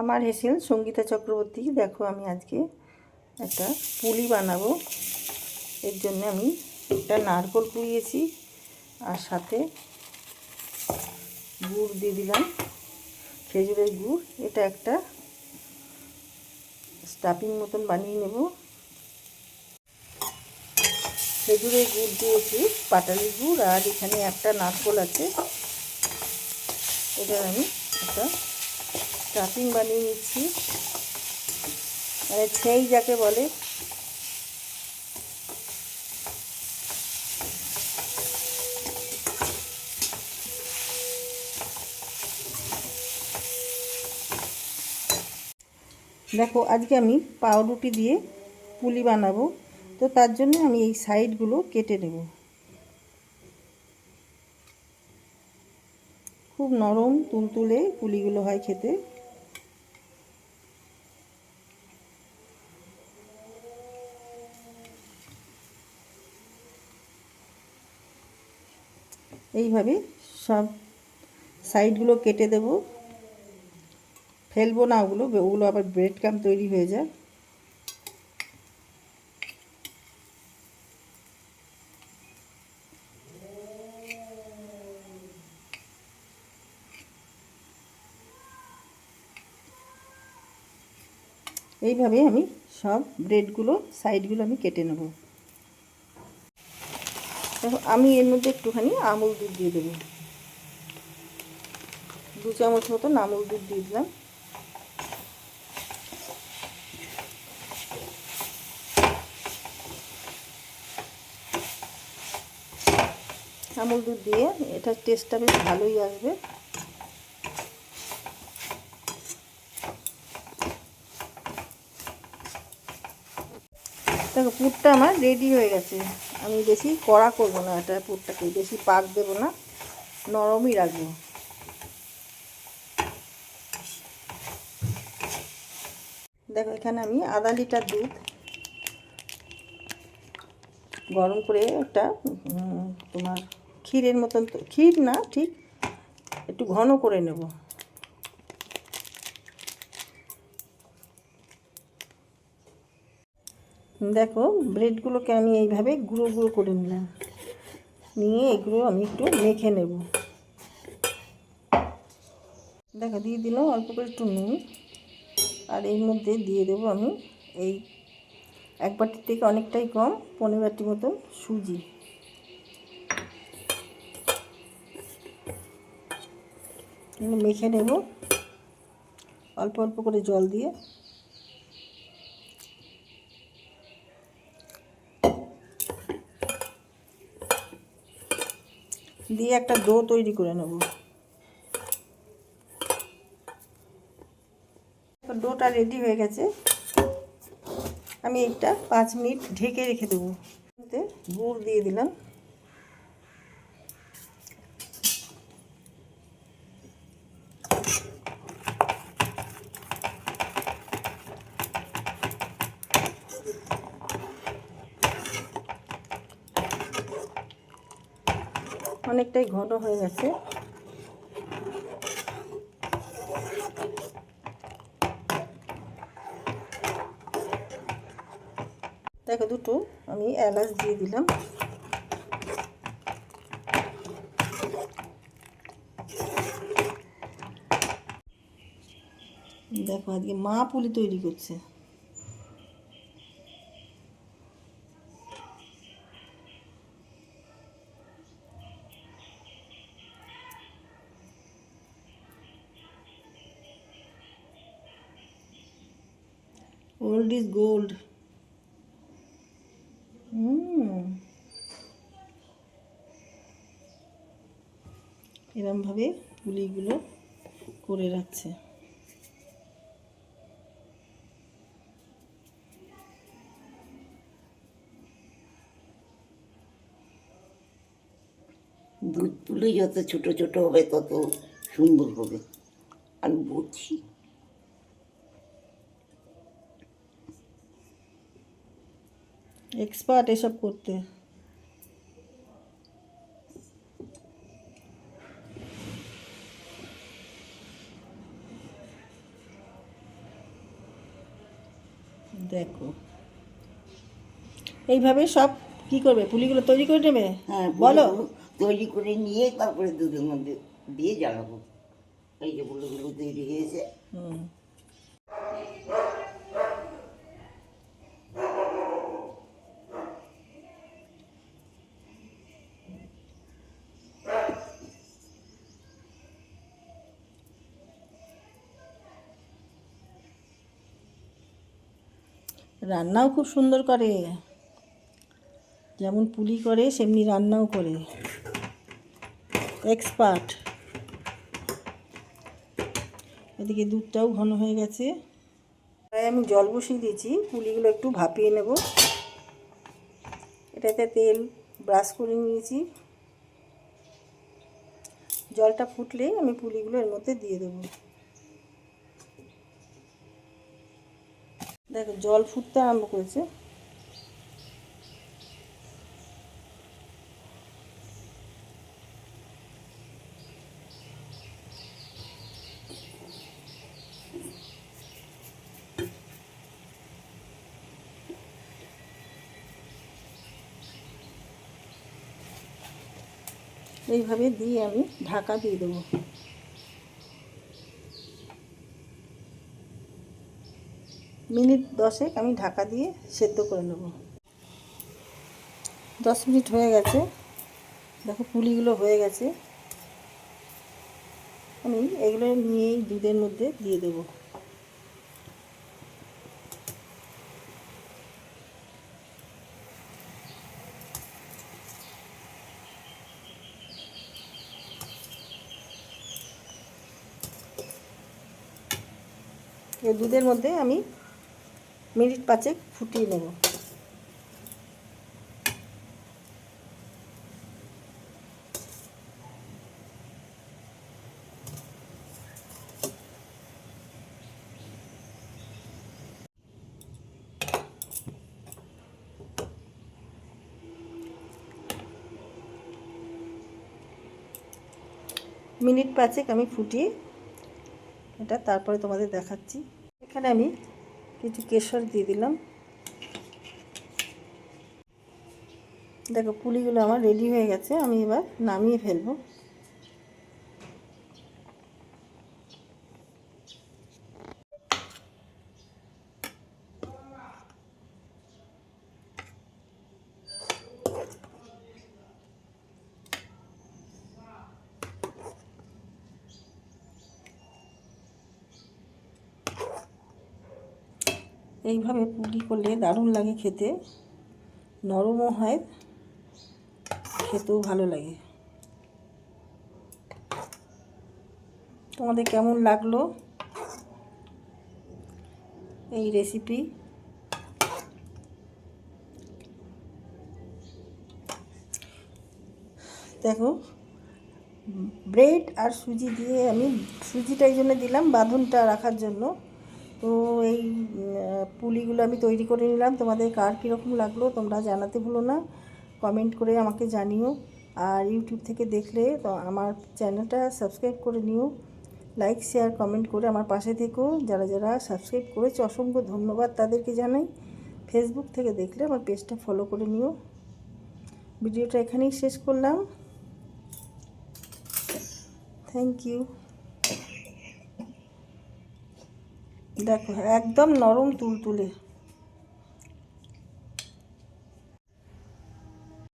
আমার হেসেল সঙ্গীতা চক্রবর্তী। দেখো আমি আজকে একটা পুলি বানাবো। এর জন্য আমি একটা নারকোল কুড়িয়েছি আর সাথে গুড় দিয়ে দিলাম। খেজুরের গুড়। এটা একটা স্টাফিং মতন বানিয়ে নেব। খেজুরের গুড় দিয়েছি পাটালি গুড়, আর এখানে একটা নারকোল আছে। এটা আমি একটা স্টাফিং বানিয়ে নিচ্ছি। মানে সেই যাকে বলে। দেখো, আজকে আমি পাউরুটি দিয়ে পুলি বানাবো। তো তার জন্য আমি এই সাইডগুলো কেটে নেব। খুব নরম, তুলতুলে পুলিগুলো হয় খেতে। এইভাবে সব সাইডগুলো কেটে দেব। ফেলব না ওগুলো ওগুলো আবার ব্রেড কাম তৈরি হয়ে যায়। এইভাবে আমি সব ব্রেডগুলো, সাইডগুলো আমি কেটে নেব। আমি এর মধ্যে একটুখানি আমুল দুধ দিয়ে দেবো। দু চামচ মতন আমুল দুধ দিয়ে দিলাম। আমুল দুধ দিয়ে এটার টেস্টটা বেশ ভালোই আসবে। দেখো পুরটা আমার রেডি হয়ে গেছে। আমি বেশি কড়া করব না এটা পুরটাকে, বেশি পাক দেব না, নরমই রাখব। দেখো, এখানে আমি আধা লিটার দুধ গরম করে একটা তোমার ক্ষীরের মতন ক্ষীর না, ঠিক, একটু ঘন করে নেব। দেখো ব্রেডগুলোকে আমি এইভাবে গুঁড়ো গুঁড়ো করে নিলাম। নিয়ে এগুলো আমি একটু মেখে নেব। দেখো, দিয়ে দিলাম অল্প করে একটু নুন। আর এর মধ্যে দিয়ে দেবো আমি এই এক বাটির থেকে অনেকটাই কম, পনেরো বাটি মতন সুজি। মেখে নেব। অল্প অল্প করে জল দিয়ে দিয়ে একটা ডো তৈরি করে নেব। ডোটা রেডি হয়ে গেছে। আমি এটা পাঁচ মিনিট ঢেকে রেখে দেবো। গুড় দিয়ে দিলাম। অনেকটাই ঘন হয়ে গেছে। দেখো দুটো, আমি এলাচ দিয়ে দিলাম। দেখো আজকে মা পুলি তৈরি করছে। ওল্ড ইজ গোল্ড এরমভাবে পুলিগুলো করে রাখছে। দুধ পুলি যত ছোট ছোট হবে তত সুন্দর হবে। আমি বুঝছি এক্সপার্ট এসব করতে। দেখো। এইভাবে সব কি করবে? পুলিগুলো তৈরি করে নেবে? হ্যাঁ বলো। তৈরি করে নিয়ে তারপরে দুধের মধ্যে দিয়ে জ্বালাবো। এই যে পুলিগুলো তৈরি হয়েছে। হুম। রান্নাও খুব সুন্দর করে। যেমন পুলি করে, সেমনি রান্নাও করে। এক্সপার্ট। এদিকে দুধটাও ঘন হয়ে গেছে। তাই আমি জল বসিয়ে দিয়েছি, পুলিগুলো একটু ভাপিয়ে নেব। এটাতে তেল ব্রাশ করে নিয়েছি। জলটা ফুটলে আমি পুলিগুলো এর মধ্যে দিয়ে দেবো। দেখো জল ফুটতে আরম্ভ করেছে। এইভাবে দিয়ে আমি ঢাকা দিয়ে দেবো। মিনিট দশেক আমি ঢাকা দিয়ে সেদ্ধ করে নেব। দশ মিনিট হয়ে গেছে। দেখো পুলিগুলো হয়ে গেছে। আমি এগুলো নিয়েই দুধের মধ্যে দিয়ে দেবো। দুধের মধ্যে আমি মিনিট পাঁচেক ফুটিয়ে নেব। মিনিট পাঁচেক আমি ফুটিয়ে এটা তারপরে তোমাদের দেখাচ্ছি। এখানে আমি কিছু কেশর দিয়ে দিলাম। দেখো পুলিগুলো আমার রেডি হয়ে গেছে আমি এবার নামিয়ে ফেলব। এইভাবে পুলি করলে দারুণ লাগে খেতে। নরমও হয়, খেতেও ভালো লাগে। তোমাদের কেমন লাগল এই রেসিপি দেখো ব্রেড আর সুজি দিয়ে আমি সুজিটা এই জন্য দিলাম, বাঁধনটা রাখার জন্য। তো এই পুলিগুলো আমি তৈরি করে নিলাম। তোমাদের কার কীরকম লাগল তোমরা জানাতে ভুলো না। কমেন্ট করে আমাকে জানিও। আর ইউটিউব থেকে দেখলে তো আমার চ্যানেলটা সাবস্ক্রাইব করে নিও। লাইক, শেয়ার, কমেন্ট করে আমার পাশে থেকেও যারা যারা সাবস্ক্রাইব করেছে, অসংখ্য ধন্যবাদ তাদেরকে জানাই। ফেসবুক থেকে দেখলে আমার পেজটা ফলো করে নিও। ভিডিওটা এখানেই শেষ করলাম। থ্যাংক ইউ দেখো একদম নরম তুলতুলে।